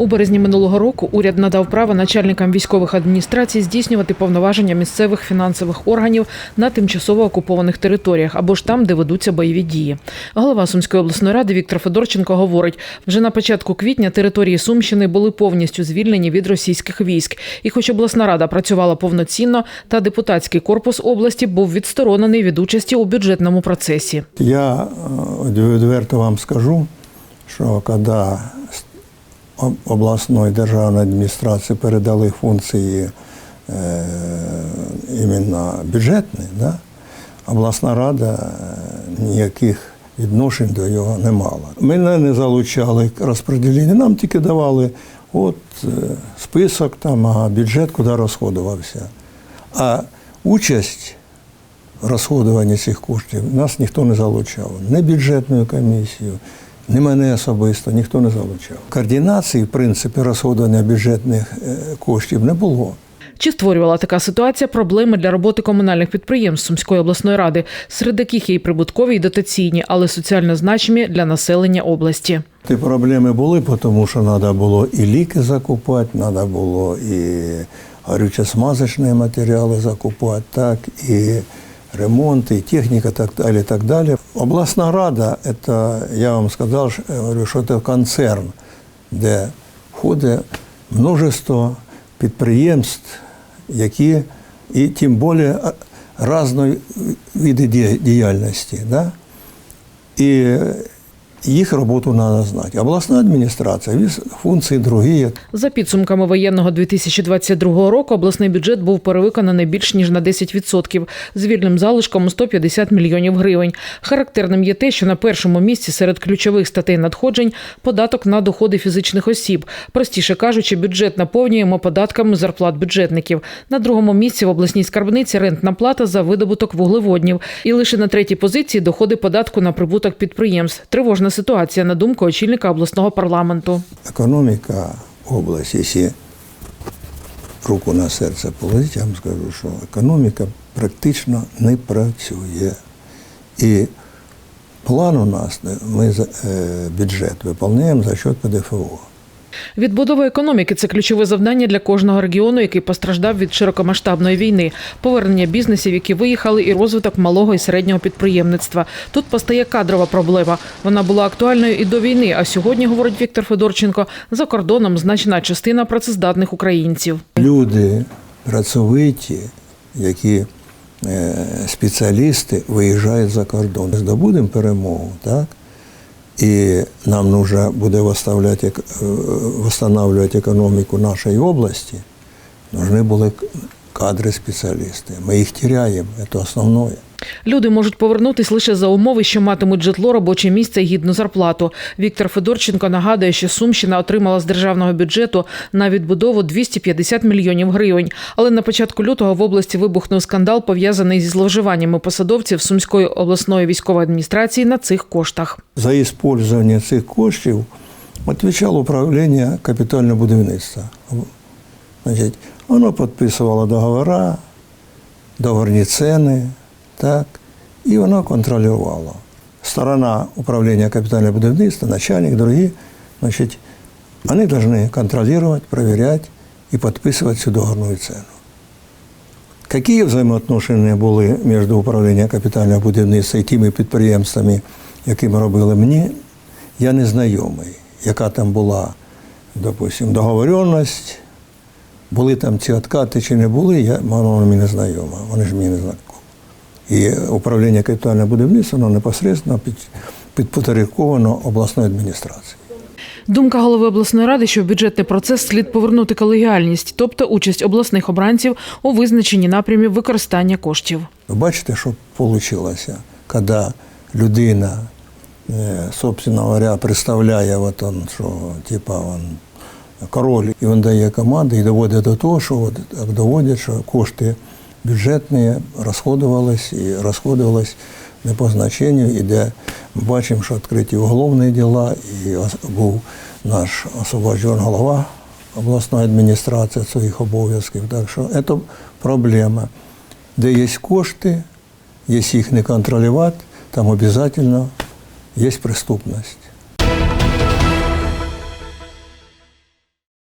У березні минулого року уряд надав право начальникам військових адміністрацій здійснювати повноваження місцевих фінансових органів на тимчасово окупованих територіях або ж там, де ведуться бойові дії. Голова Сумської обласної ради Віктор Федорченко говорить, вже на початку квітня території Сумщини були повністю звільнені від російських військ. І хоч обласна рада працювала повноцінно, та депутатський корпус області був відсторонений від участі у бюджетному процесі. Я э, відверто вам скажу, що коли обласної державної адміністрації передали функції е, іменно бюджетні, да, обласна рада е, ніяких відношень до його не мала. Мене не залучали к розподілінню, нам тільки давали от е, список там, а бюджет куди розходувався. А участь розходування цих коштів нас ніхто не залучав. Не бюджетною комісію, ні мене особисто, ніхто не залучав. Координації, в принципі, розходування бюджетних е, коштів не було. Чи створювала така ситуація проблеми для роботи комунальних підприємств Сумської обласної ради, серед яких є і прибуткові, і дотаційні, але соціально значимі для населення області? Ті проблеми були, тому що треба було і ліки закупати, треба було і горюче-смазочні матеріали закупати, так, і ремонт, техника так далі. Так далі. Обласна рада, это, я вам сказав, що- это це концерн, де входить множество підприємств, які і тим більше різної види ді- діяльності. Да? І їх роботу треба знати. Обласна адміністрація, віз- функції другі. За підсумками воєнного 2022 року обласний бюджет був перевиконаний більш ніж на 10%, з вільним залишком у 150 мільйонів гривень. Характерним є те, що на першому місці серед ключових статей надходжень податок на доходи фізичних осіб. Простіше кажучи, бюджет наповнюємо податками зарплат бюджетників. На другому місці в обласній скарбниці рентна плата за видобуток вуглеводнів. І лише на третій позиції доходи податку на прибуток підприємств. Тривожна ситуація, на думку очільника обласного парламенту. Економіка області, якщо руку на серце положити, я вам скажу, що економіка практично не працює. І план у нас, ми е, бюджет виконуємо за счет ПДФО. Відбудова економіки це ключове завдання для кожного регіону, який постраждав від широкомасштабної війни, повернення бізнесів, які виїхали, і розвиток малого і середнього підприємництва. Тут постає кадрова проблема. Вона була актуальною і до війни. А сьогодні, говорить Віктор Федорченко, за кордоном значна частина працездатних українців. Люди працьовиті, які е, спеціалісти виїжджають за кордон. Здобудемо перемогу, так? І нам нужно буде восстанавливать, восстанавливать экономику нашей області. Нужны були к- кадри спеціалісти. Ми їх теряємо, це основне. Люди можуть повернутись лише за умови, що матимуть житло, робоче місце і гідну зарплату. Віктор Федорченко нагадує, що Сумщина отримала з державного бюджету на відбудову 250 мільйонів гривень. Але на початку лютого в області вибухнув скандал, пов'язаний зі зловживаннями посадовців Сумської обласної військової адміністрації на цих коштах. За використання цих коштів відповідало управління капітального будівництва. Значить, воно підписувало договори, договорні ціни, так, і воно контролювало. Сторона управління капітального будівництва, начальник, другі, значить, вони повинні контролювати, перевіряти і підписувати цю договорну ціну. Які взаємоотношення були між управлінням капітального будівництва і тими підприємствами, якими робили мені, я не знайомий. Яка там була, допустим, договоренність, були там ці откати чи не були, я, воно мені не знайомо, вони ж мені не знайомі. І управління капітального будівництва воно непосередньо під, підпорядковано обласною адміністрацією. Думка голови обласної ради, що в бюджетний процес слід повернути колегіальність, тобто участь обласних обранців у визначенні напрямів використання коштів. Ви бачите, що вийшло, коли людина, е, собственно говоря, представляє, от он, що типа он, король, і він дає команди і доводить до того, що от, доводять, що кошти бюджетні розходувались і розходувались не по значенню, і де бачимо, що відкриті уголовні діла, і був наш освобождений голова обласної адміністрації своїх обов'язків. Так що це проблема. Де є кошти, якщо їх не контролювати, там обов'язково є преступність.